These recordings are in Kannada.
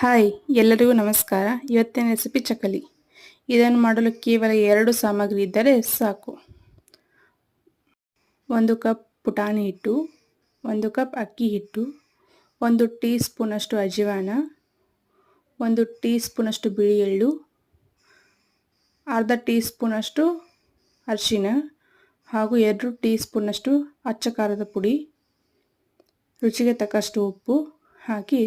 ಹಾಯ್, ಎಲ್ಲರಿಗೂ ನಮಸ್ಕಾರ. ಇವತ್ತಿನ ರೆಸಿಪಿ ಚಕಲಿ ಇದನ್ನು ಮಾಡಲು ಕೇವಲ ಎರಡು ಸಾಮಗ್ರಿ ಇದ್ದರೆ ಸಾಕು. ಒಂದು ಕಪ್ ಪುಟಾಣಿ ಹಿಟ್ಟು, ಒಂದು ಕಪ್ ಅಕ್ಕಿ ಹಿಟ್ಟು, ಒಂದು ಟೀ ಸ್ಪೂನಷ್ಟು ಅಜಿವಾಣ ಒಂದು ಟೀ ಸ್ಪೂನಷ್ಟು ಬಿಳಿ ಎಳ್ಳು ಅರ್ಧ ಟೀ ಸ್ಪೂನಷ್ಟು ಅರಿಶಿನ ಹಾಗೂ ಎರಡು ಟೀ ಸ್ಪೂನಷ್ಟು ಅಚ್ಚ ಪುಡಿ, ರುಚಿಗೆ ತಕ್ಕಷ್ಟು ಉಪ್ಪು ಹಾಕಿ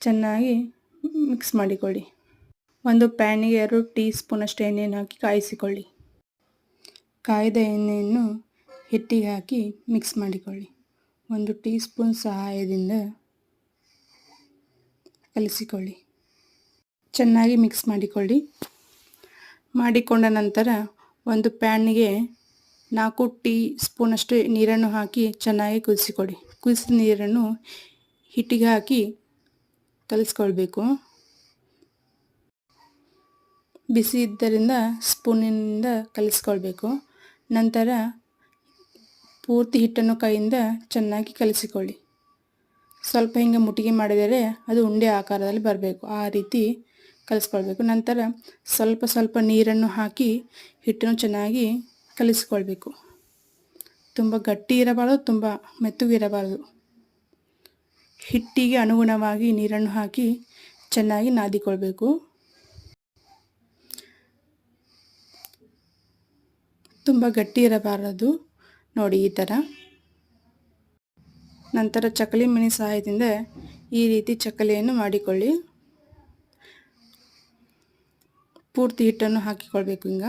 ಚೆನ್ನಾಗಿ ಮಿಕ್ಸ್ ಮಾಡಿಕೊಳ್ಳಿ. ಒಂದು ಪ್ಯಾನಿಗೆ ಎರಡು ಟೀ ಸ್ಪೂನಷ್ಟು ಎಣ್ಣೆಯನ್ನು ಹಾಕಿ ಕಾಯಿಸಿಕೊಳ್ಳಿ. ಕಾಯ್ದ ಎಣ್ಣೆಯನ್ನು ಹಿಟ್ಟಿಗೆ ಹಾಕಿ ಮಿಕ್ಸ್ ಮಾಡಿಕೊಳ್ಳಿ. ಒಂದು ಟೀ ಸ್ಪೂನ್ ಸಹಾಯದಿಂದ ಕಲಿಸಿಕೊಳ್ಳಿ. ಚೆನ್ನಾಗಿ ಮಿಕ್ಸ್ ಮಾಡಿಕೊಳ್ಳಿ. ಮಾಡಿಕೊಂಡ ನಂತರ ಒಂದು ಪ್ಯಾನಿಗೆ ನಾಲ್ಕು ಟೀ ಸ್ಪೂನಷ್ಟು ನೀರನ್ನು ಹಾಕಿ ಚೆನ್ನಾಗಿ ಕುದಿಸಿಕೊಡಿ ಕುದಿಸಿದ ನೀರನ್ನು ಹಿಟ್ಟಿಗೆ ಹಾಕಿ ಕಲಿಸ್ಕೊಳ್ಬೇಕು. ಬಿಸಿ ಇದ್ದರಿಂದ ಸ್ಪೂನಿನಿಂದ ಕಲಿಸ್ಕೊಳ್ಬೇಕು. ನಂತರ ಪೂರ್ತಿ ಹಿಟ್ಟನ್ನು ಕೈಯಿಂದ ಚೆನ್ನಾಗಿ ಕಲಿಸಿಕೊಳ್ಳಿ. ಸ್ವಲ್ಪ ಹಿಂಗೆ ಮುಟ್ಟಿಗೆ ಮಾಡಿದರೆ ಅದು ಉಂಡೆ ಆಕಾರದಲ್ಲಿ ಬರಬೇಕು. ಆ ರೀತಿ ಕಲಿಸ್ಕೊಳ್ಬೇಕು. ನಂತರ ಸ್ವಲ್ಪ ಸ್ವಲ್ಪ ನೀರನ್ನು ಹಾಕಿ ಹಿಟ್ಟನ್ನು ಚೆನ್ನಾಗಿ ಕಲಿಸ್ಕೊಳ್ಬೇಕು. ತುಂಬ ಗಟ್ಟಿ ಇರಬಾರ್ದು, ತುಂಬ ಮೆತ್ತಗಿರಬಾರದು ಹಿಟ್ಟಿಗೆ ಅನುಗುಣವಾಗಿ ನೀರನ್ನು ಹಾಕಿ ಚೆನ್ನಾಗಿ ನಾದಿಕೊಳ್ಬೇಕು. ತುಂಬ ಗಟ್ಟಿ ಇರಬಾರದು. ನೋಡಿ ಈ ಥರ ನಂತರ ಚಕ್ಕಲಿ ಮಣಿ ಸಹಾಯದಿಂದ ಈ ರೀತಿ ಚಕ್ಕಲಿಯನ್ನು ಮಾಡಿಕೊಳ್ಳಿ. ಪೂರ್ತಿ ಹಿಟ್ಟನ್ನು ಹಾಕಿಕೊಳ್ಬೇಕು ಹಿಂಗ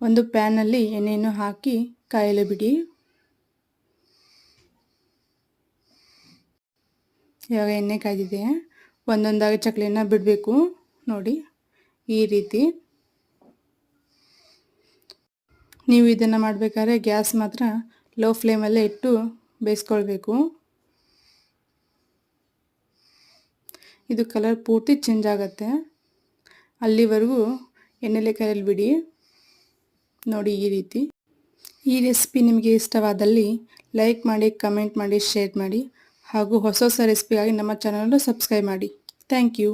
ಒಂದು ಪ್ಯಾನಲ್ಲಿ ಎಣ್ಣೆಯನ್ನು ಹಾಕಿ ಕಾಯಲು ಬಿಡಿ. ಇವಾಗ ಎಣ್ಣೆ ಕಾಯ್ದಿದೆ. ಒಂದೊಂದಾಗಿ ಚಕ್ಲಿನ ಬಿಡಬೇಕು. ನೋಡಿ, ಈ ರೀತಿ. ನೀವು ಇದನ್ನು ಮಾಡಬೇಕಾದ್ರೆ ಗ್ಯಾಸ್ ಮಾತ್ರ ಲೋ ಫ್ಲೇಮಲ್ಲೇ ಇಟ್ಟು ಬೇಯಿಸ್ಕೊಳ್ಬೇಕು. ಇದು ಕಲರ್ ಪೂರ್ತಿ ಚೇಂಜ್ ಆಗುತ್ತೆ. ಅಲ್ಲಿವರೆಗೂ ಎಣ್ಣೆಲೆ ಕಾಯಲಿ ಬಿಡಿ. ನೋಡಿ ಈ ರೀತಿ. ಈ ರೆಸಿಪಿ ನಿಮಗೆ ಇಷ್ಟವಾದಲ್ಲಿ ಲೈಕ್ ಮಾಡಿ ಕಮೆಂಟ್ ಮಾಡಿ ಶೇರ್ ಮಾಡಿ ಹಾಗೂ ಹೊಸ ಹೊಸ ರೆಸಿಪಿಗಾಗಿ ನಮ್ಮ ಚಾನಲನ್ನು ಸಬ್ಸ್ಕ್ರೈಬ್ ಮಾಡಿ. Thank you